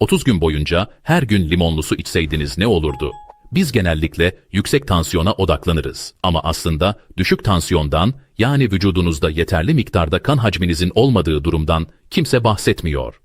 30 gün boyunca her gün limonlu su içseydiniz ne olurdu? Biz genellikle yüksek tansiyona odaklanırız ama aslında düşük tansiyondan yani vücudunuzda yeterli miktarda kan hacminizin olmadığı durumdan kimse bahsetmiyor.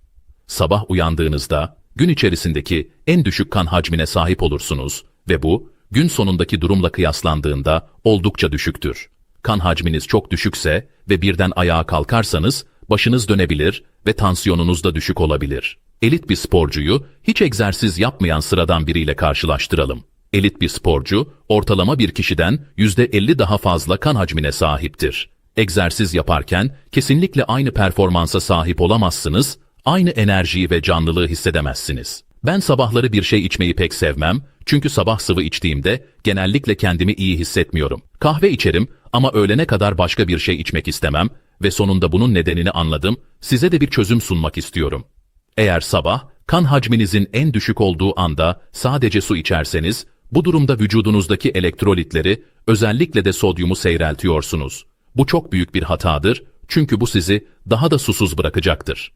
Sabah uyandığınızda gün içerisindeki en düşük kan hacmine sahip olursunuz ve bu gün sonundaki durumla kıyaslandığında oldukça düşüktür. Kan hacminiz çok düşükse ve birden ayağa kalkarsanız başınız dönebilir ve tansiyonunuz da düşük olabilir. Elit bir sporcuyu hiç egzersiz yapmayan sıradan biriyle karşılaştıralım. Elit bir sporcu ortalama bir kişiden %50 daha fazla kan hacmine sahiptir. Egzersiz yaparken kesinlikle aynı performansa sahip olamazsınız, aynı enerjiyi ve canlılığı hissedemezsiniz. Ben sabahları bir şey içmeyi pek sevmem çünkü sabah sıvı içtiğimde genellikle kendimi iyi hissetmiyorum. Kahve içerim ama öğlene kadar başka bir şey içmek istemem ve sonunda bunun nedenini anladım, size de bir çözüm sunmak istiyorum. Eğer sabah kan hacminizin en düşük olduğu anda sadece su içerseniz, bu durumda vücudunuzdaki elektrolitleri, özellikle de sodyumu seyreltiyorsunuz. Bu çok büyük bir hatadır çünkü bu sizi daha da susuz bırakacaktır.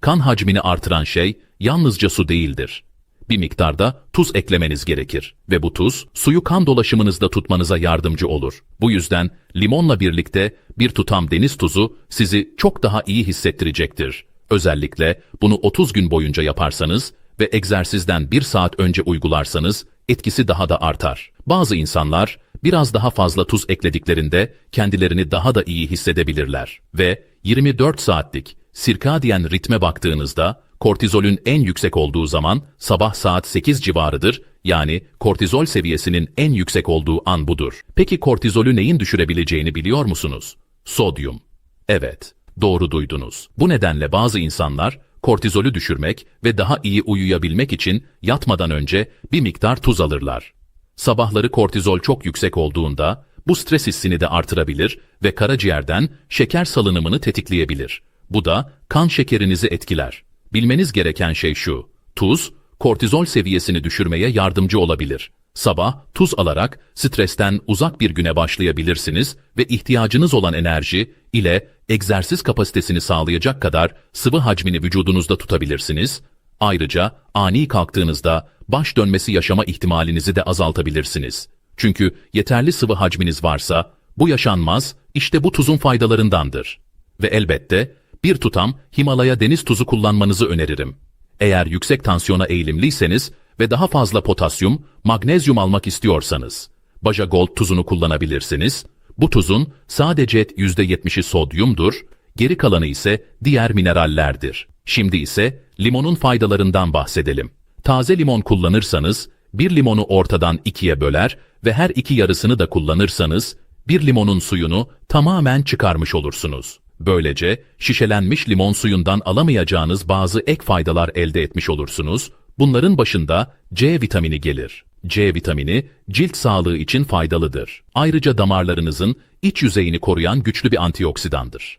Kan hacmini artıran şey yalnızca su değildir. Bir miktarda tuz eklemeniz gerekir ve bu tuz suyu kan dolaşımınızda tutmanıza yardımcı olur. Bu yüzden limonla birlikte bir tutam deniz tuzu sizi çok daha iyi hissettirecektir. Özellikle bunu 30 gün boyunca yaparsanız ve egzersizden bir saat önce uygularsanız etkisi daha da artar. Bazı insanlar biraz daha fazla tuz eklediklerinde kendilerini daha da iyi hissedebilirler ve 24 saatlik sirkadiyen ritme baktığınızda kortizolün en yüksek olduğu zaman sabah saat 8 civarıdır. Yani kortizol seviyesinin en yüksek olduğu an budur. Peki kortizolü neyin düşürebileceğini biliyor musunuz? Sodyum. Evet, doğru duydunuz. Bu nedenle bazı insanlar kortizolü düşürmek ve daha iyi uyuyabilmek için yatmadan önce bir miktar tuz alırlar. Sabahları kortizol çok yüksek olduğunda bu stres hissini de artırabilir ve karaciğerden şeker salınımını tetikleyebilir. Bu da kan şekerinizi etkiler. Bilmeniz gereken şey şu. Tuz, kortizol seviyesini düşürmeye yardımcı olabilir. Sabah tuz alarak stresten uzak bir güne başlayabilirsiniz ve ihtiyacınız olan enerji ile egzersiz kapasitesini sağlayacak kadar sıvı hacmini vücudunuzda tutabilirsiniz. Ayrıca ani kalktığınızda baş dönmesi yaşama ihtimalinizi de azaltabilirsiniz. Çünkü yeterli sıvı hacminiz varsa bu yaşanmaz, işte bu tuzun faydalarındandır. Ve elbette bir tutam Himalaya deniz tuzu kullanmanızı öneririm. Eğer yüksek tansiyona eğilimliyseniz ve daha fazla potasyum, magnezyum almak istiyorsanız, Baja Gold tuzunu kullanabilirsiniz. Bu tuzun sadece %70'i sodyumdur, geri kalanı ise diğer minerallerdir. Şimdi ise limonun faydalarından bahsedelim. Taze limon kullanırsanız, bir limonu ortadan ikiye böler ve her iki yarısını da kullanırsanız, bir limonun suyunu tamamen çıkarmış olursunuz. Böylece şişelenmiş limon suyundan alamayacağınız bazı ek faydalar elde etmiş olursunuz. Bunların başında C vitamini gelir. C vitamini cilt sağlığı için faydalıdır. Ayrıca damarlarınızın iç yüzeyini koruyan güçlü bir antioksidandır.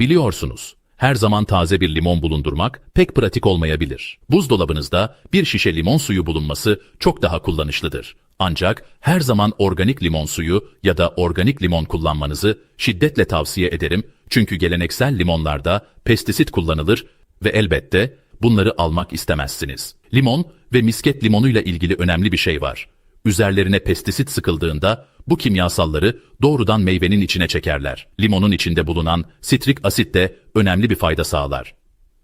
Biliyorsunuz, her zaman taze bir limon bulundurmak pek pratik olmayabilir. Buzdolabınızda bir şişe limon suyu bulunması çok daha kullanışlıdır. Ancak her zaman organik limon suyu ya da organik limon kullanmanızı şiddetle tavsiye ederim çünkü geleneksel limonlarda pestisit kullanılır ve elbette bunları almak istemezsiniz. Limon ve misket limonuyla ilgili önemli bir şey var. Üzerlerine pestisit sıkıldığında bu kimyasalları doğrudan meyvenin içine çekerler. Limonun içinde bulunan sitrik asit de önemli bir fayda sağlar.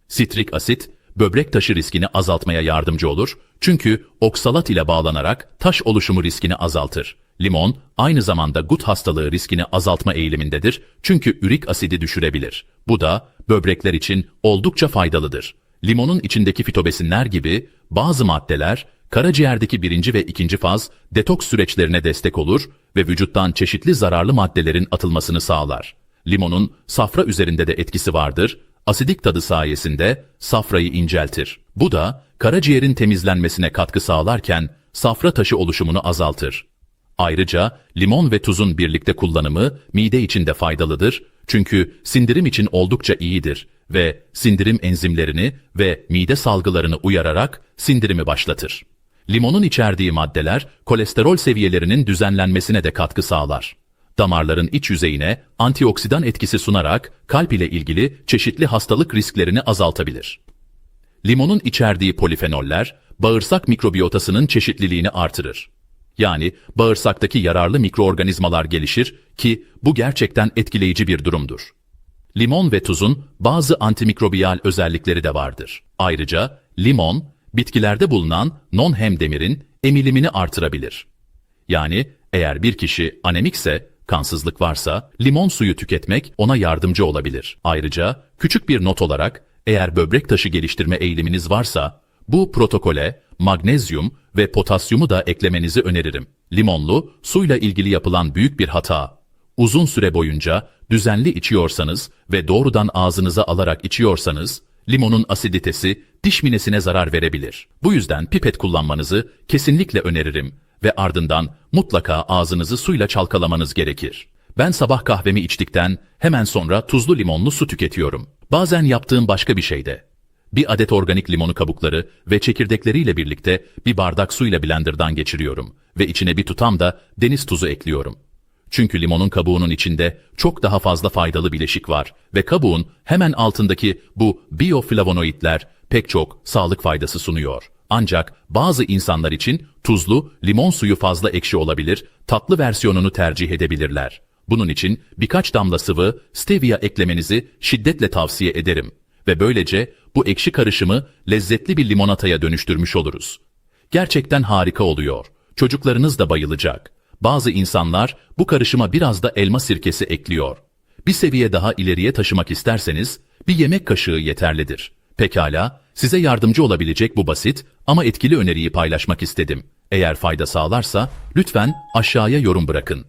Sitrik asit, böbrek taşı riskini azaltmaya yardımcı olur çünkü oksalat ile bağlanarak taş oluşumu riskini azaltır. Limon, aynı zamanda gut hastalığı riskini azaltma eğilimindedir çünkü ürik asidi düşürebilir. Bu da böbrekler için oldukça faydalıdır. Limonun içindeki fitobesinler gibi bazı maddeler, karaciğerdeki birinci ve ikinci faz detoks süreçlerine destek olur ve vücuttan çeşitli zararlı maddelerin atılmasını sağlar. Limonun safra üzerinde de etkisi vardır. Asidik tadı sayesinde safrayı inceltir. Bu da karaciğerin temizlenmesine katkı sağlarken safra taşı oluşumunu azaltır. Ayrıca limon ve tuzun birlikte kullanımı mide için de faydalıdır çünkü sindirim için oldukça iyidir ve sindirim enzimlerini ve mide salgılarını uyararak sindirimi başlatır. Limonun içerdiği maddeler kolesterol seviyelerinin düzenlenmesine de katkı sağlar. Damarların iç yüzeyine antioksidan etkisi sunarak kalp ile ilgili çeşitli hastalık risklerini azaltabilir. Limonun içerdiği polifenoller, bağırsak mikrobiyotasının çeşitliliğini artırır. Yani bağırsaktaki yararlı mikroorganizmalar gelişir ki bu gerçekten etkileyici bir durumdur. Limon ve tuzun bazı antimikrobiyal özellikleri de vardır. Ayrıca limon, bitkilerde bulunan non-hem demirin emilimini artırabilir. Yani eğer bir kişi anemikse, kansızlık varsa limon suyu tüketmek ona yardımcı olabilir. Ayrıca küçük bir not olarak eğer böbrek taşı geliştirme eğiliminiz varsa bu protokole magnezyum ve potasyumu da eklemenizi öneririm. Limonlu suyla ilgili yapılan büyük bir hata. Uzun süre boyunca düzenli içiyorsanız ve doğrudan ağzınıza alarak içiyorsanız limonun asiditesi diş minesine zarar verebilir. Bu yüzden pipet kullanmanızı kesinlikle öneririm ve ardından mutlaka ağzınızı suyla çalkalamanız gerekir. Ben sabah kahvemi içtikten hemen sonra tuzlu limonlu su tüketiyorum. Bazen yaptığım başka bir şey de. Bir adet organik limonu kabukları ve çekirdekleriyle birlikte bir bardak suyla blenderdan geçiriyorum ve içine bir tutam da deniz tuzu ekliyorum. Çünkü limonun kabuğunun içinde çok daha fazla faydalı bileşik var ve kabuğun hemen altındaki bu bioflavonoidler pek çok sağlık faydası sunuyor. Ancak bazı insanlar için tuzlu, limon suyu fazla ekşi olabilir, tatlı versiyonunu tercih edebilirler. Bunun için birkaç damla sıvı stevia eklemenizi şiddetle tavsiye ederim ve böylece bu ekşi karışımı lezzetli bir limonataya dönüştürmüş oluruz. Gerçekten harika oluyor. Çocuklarınız da bayılacak. Bazı insanlar bu karışıma biraz da elma sirkesi ekliyor. Bir seviye daha ileriye taşımak isterseniz bir yemek kaşığı yeterlidir. Pekala, size yardımcı olabilecek bu basit ama etkili öneriyi paylaşmak istedim. Eğer fayda sağlarsa lütfen aşağıya yorum bırakın.